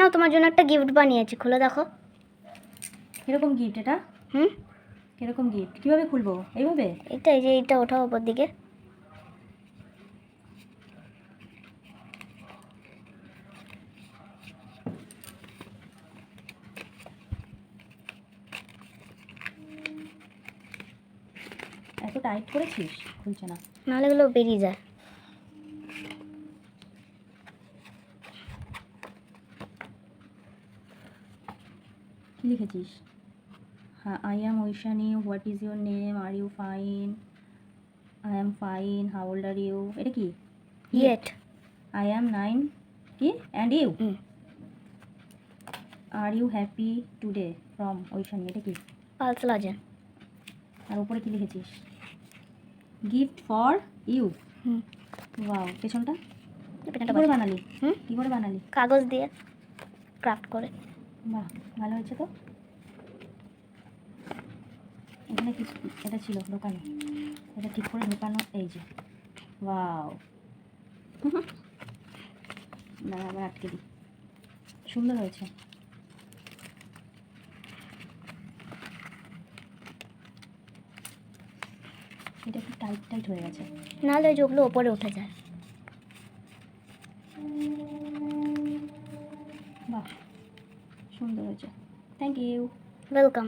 নাও তোমার জন্য একটা গিফট বানিয়েছি খুলে দেখো। কীরকম গিফট এটা? হুম? কীরকম গিফট কীভাবে খুলবো? এইভাবে? এইটা এই যে এইটা ওঠাও ওপর দিকে। এত টাইট করেছিস? খুলছে না। নাহলে এগুলো বেরিয়ে যায়। কি লিখেছিস? হ্যাঁ I am Aishani what is your name are you fine I am fine how old are you এটা কি? ইয়েট আই অ্যাম নাইন কি? And you are you happy today from Aishani এটা কি? পালস লাজে আর উপরে কি লিখেছিস? গিফট ফর ইউ ওয়াও পেছনটা? করে বানালি। হুম? কি করে বানালি? কাগজ দিয়ে ক্রাফট করে। বাহ, ভালো হয়েছে তো? এখানে কি এটা ছিল দোকানে। এটা ঠিক করে ঢোকানো, এই যে। ওয়াও। না আবার আটকে দিই। সুন্দর হয়েছে। এটা একটু টাইট টাইট হয়ে গেছে। নাহলে ওগুলো ওপরে উঠে যায়। সুন্দর হয়েছে। Thank you welcome